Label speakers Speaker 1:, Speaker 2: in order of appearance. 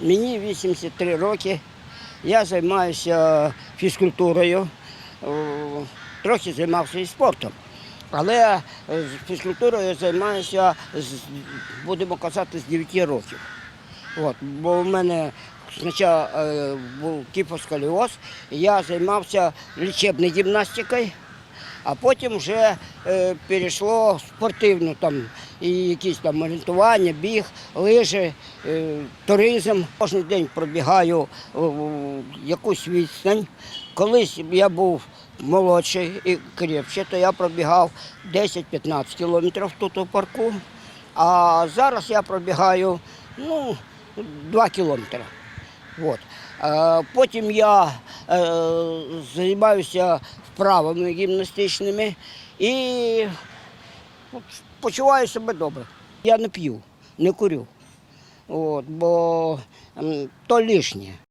Speaker 1: Мені 83 роки. Я займаюся фізкультурою, трохи займався і спортом. Але е, фізкультурою я займаюся, будемо казати, з 9 років. От, бо в мене спочатку е, був кіпосколіоз, я займався лічебною гімнастикою, а потім вже е, перейшло в спортивну там і якісь там орієнтування, біг, лижі, е, туризм. Кожен день пробігаю якусь відстань. Колись я був молодший і крепче, то я пробігав 10-15 кілометрів тут у парку. А зараз я пробігаю ну, 2 кілометри. От. Е, Потім я е, займаюся вправами гімнастичними і почуваю себе добре. Я не п'ю, не курю, от, бо то лишнє.